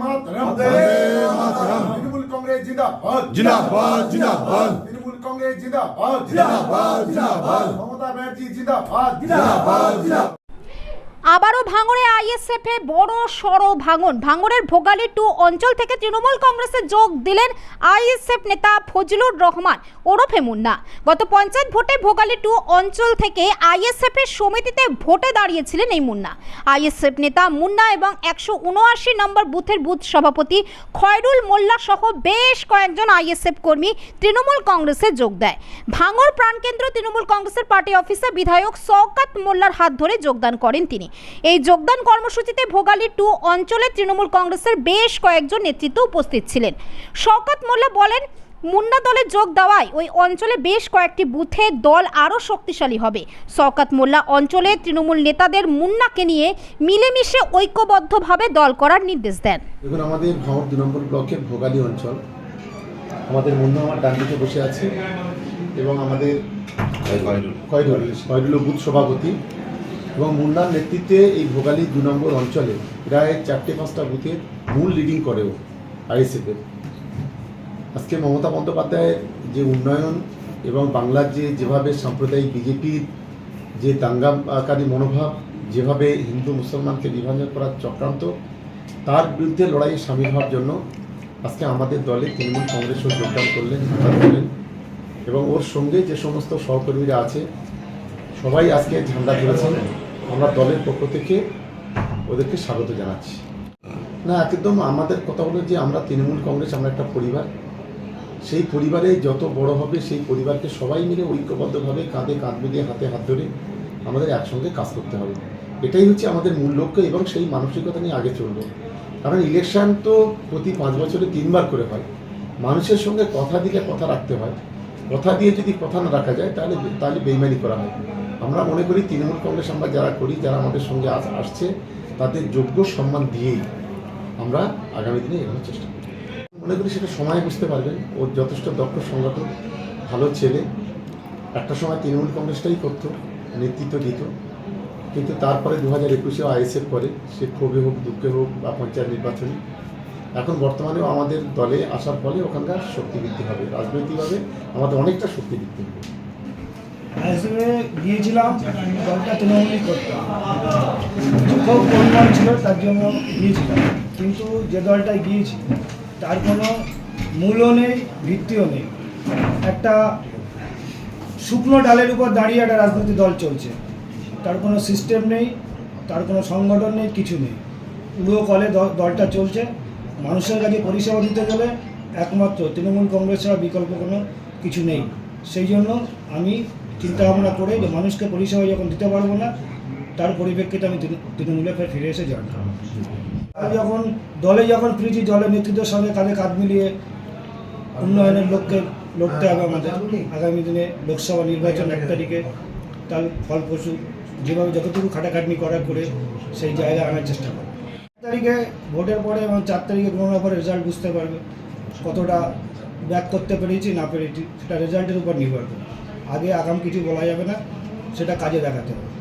মাতরম। তৃণমূল কংগ্রেস জিন্দাবাদ। জিন্দাবাদ জিন্দাবাদ। তৃণমূল কংগ্রেস জিন্দাবাদ। জিন্দাবাদ জিন্দাবাদ। মমতা ব্যানার্জি জিন্দাবাদ। জিন্দাবাদ জিন্দাবাদ। আবারও ভাঙড়ে আইএসএফ বড় সড় ভাঙন। ভাঙড়ের ভোগালী টু অঞ্চল থেকে তৃণমূল কংগ্রেসে যোগ দিলেন আইএসএফ নেতা ফজলুর রহমান, ওরফে মুন্না। গত পঞ্চায়েত ভোটে ভোগালী টু অঞ্চল থেকে আইএসএফ এর সমিতিতে ভোটে দাঁড়িয়েছিলেন এই মুন্না। আইএসএফ নেতা মুন্না এবং একশো উনআশি নম্বর বুথের বুথ সভাপতি খয়রুল মোল্লা সহ বেশ কয়েকজন আইএসএফ কর্মী তৃণমূল কংগ্রেসে যোগ দেয়। ভাঙড় প্রাণকেন্দ্র তৃণমূল কংগ্রেসের পার্টি অফিসে বিধায়ক শওকাত মোল্লার হাত ধরে যোগদান করেন তিনি। এই যোগদান কর্মসূচিতে ভোগালী টু অঞ্চলে তৃণমূল কংগ্রেসের বেশ কয়েকজন নেতৃত্ব উপস্থিত ছিলেন। শওকাত মোল্লা বলেন মুন্না দলে যোগ দেওয়ায় ওই অঞ্চলে বেশ কয়েকটি বুথে দল আরও শক্তিশালী হবে। শওকাত মোল্লা অঞ্চলে তৃণমূল নেতাদের মুন্নাকে নিয়ে মিলেমিশে ঐক্যবদ্ধভাবে দল করার নির্দেশ দেন। দেখুন আমাদের ভাঙড় দু নম্বর ব্লকের ভোগালী অঞ্চল। আমাদের মুন্না আমার ডান দিকে বসে আছে এবং আমাদের খয়রুল বুথ সভাপতি। এবং মুন্নার নেতৃত্বে এই ভোগালী দু নম্বর অঞ্চলে প্রায় চারটে পাঁচটা বুথের মূল লিডিং করেও আইএসএফের আজকে মমতা বন্দ্যোপাধ্যায়ের যে উন্নয়ন এবং বাংলার যে যেভাবে সাম্প্রদায়িক বিজেপির যে দাঙ্গাকারী মনোভাব, যেভাবে হিন্দু মুসলমানকে বিভাজন করার চক্রান্ত, তার বিরুদ্ধে লড়াইয়ে সামিল হওয়ার জন্য আজকে আমাদের দলে তৃণমূল কংগ্রেসও যোগদান করলেন করলেন এবং ওর সঙ্গে যে সমস্ত সহকর্মীরা আছে, সবাই আজকে ঝান্ডা ধরেছেন। আমরা দলের পক্ষ থেকে ওদেরকে স্বাগত জানাচ্ছি। না, একদম আমাদের কথা হলো যে আমরা তৃণমূল কংগ্রেস, আমরা একটা পরিবার। সেই পরিবারে যত বড় হবে, সেই পরিবারকে সবাই মিলে ঐক্যবদ্ধভাবে কাঁধে কাঁধ মিলিয়ে হাতে হাত ধরে আমাদের একসঙ্গে কাজ করতে হবে। এটাই হচ্ছে আমাদের মূল লক্ষ্য এবং সেই মানসিকতা নিয়ে আগে চলবো। কারণ ইলেকশন তো প্রতি পাঁচ বছরে তিনবার করে হয়। মানুষের সঙ্গে কথা দিলে কথা রাখতে হয়। কথা দিয়ে যদি কথা না রাখা যায়, তাহলে তাহলে বেইমানি করা হয়। আমরা মনে করি তৃণমূল কংগ্রেস আমরা যারা করি, যারা আমাদের সঙ্গে আস- আসছে, তাদের যোগ্য সম্মান দিয়েই আমরা আগামী দিনে এগোনোর চেষ্টা করি মনে করি সেটা সময় বুঝতে পারবেন। ওর যথেষ্ট দক্ষ সংগঠন ভালো ছেলে। একটা সময় তৃণমূল কংগ্রেসটাই করতো, নেতৃত্ব দিত। কিন্তু তারপরে দু হাজার একুশেও আইএসএফ করে সে ক্ষোভে হোক, দুঃখে হোক বা পঞ্চায়েত নির্বাচনে এখন বর্তমানেও আমাদের দলে আসার ফলে ওখানকার শক্তি বৃদ্ধি হবে, রাজনৈতিকভাবে আমাদের অনেকটা শক্তি বৃদ্ধি হবে। গিয়েছিলাম, দলটা তৃণমূলই করতাম খুব পরিমাণ ছিল, তার জন্য গিয়েছিলাম। কিন্তু যে দলটায় গিয়েছি, তার কোনো মূলও নেই, ভিত্তিও নেই। একটা শুকনো ডালের উপর দাঁড়িয়ে একটা রাজনৈতিক দল চলছে। তার কোনো সিস্টেম নেই, তার কোনো সংগঠন নেই, কিছু নেই। পুরো কলে দলটা চলছে। মানুষের কাছে পরিষেবা দিতে গেলে একমাত্র তৃণমূল কংগ্রেস ছাড়া বিকল্প কোনো কিছু নেই। সেই জন্য আমি চিন্তা ভাবনা করে যে মানুষকে পরিষেবা যখন দিতে পারব না, তার পরিপ্রেক্ষিতে আমি তৃণমূলে ফের ফিরে এসে জয়েন যখন দলে যখন ফিরেছি দলের নেতৃত্বের সঙ্গে কাঁধে কাঁধ মিলিয়ে উন্নয়নের লক্ষ্যে লড়তে হবে আমাদের। আগামী দিনে লোকসভা নির্বাচন এক তারিখে, তার ফলপ্রসূ যেভাবে যতটুকু খাটাখাটনি করার করে সেই জায়গায় আনার চেষ্টা এক তারিখে, ভোটের পরে এবং চার তারিখে কোনো পরে রেজাল্ট বুঝতে পারবে। কতটা ব্যাক করতে পেরেছি, না পেরেছি, সেটা রেজাল্টের উপর নির্ভর করে। আগে আগাম কিছু বলা যাবে না, সেটা কাজে দেখাতে হবে।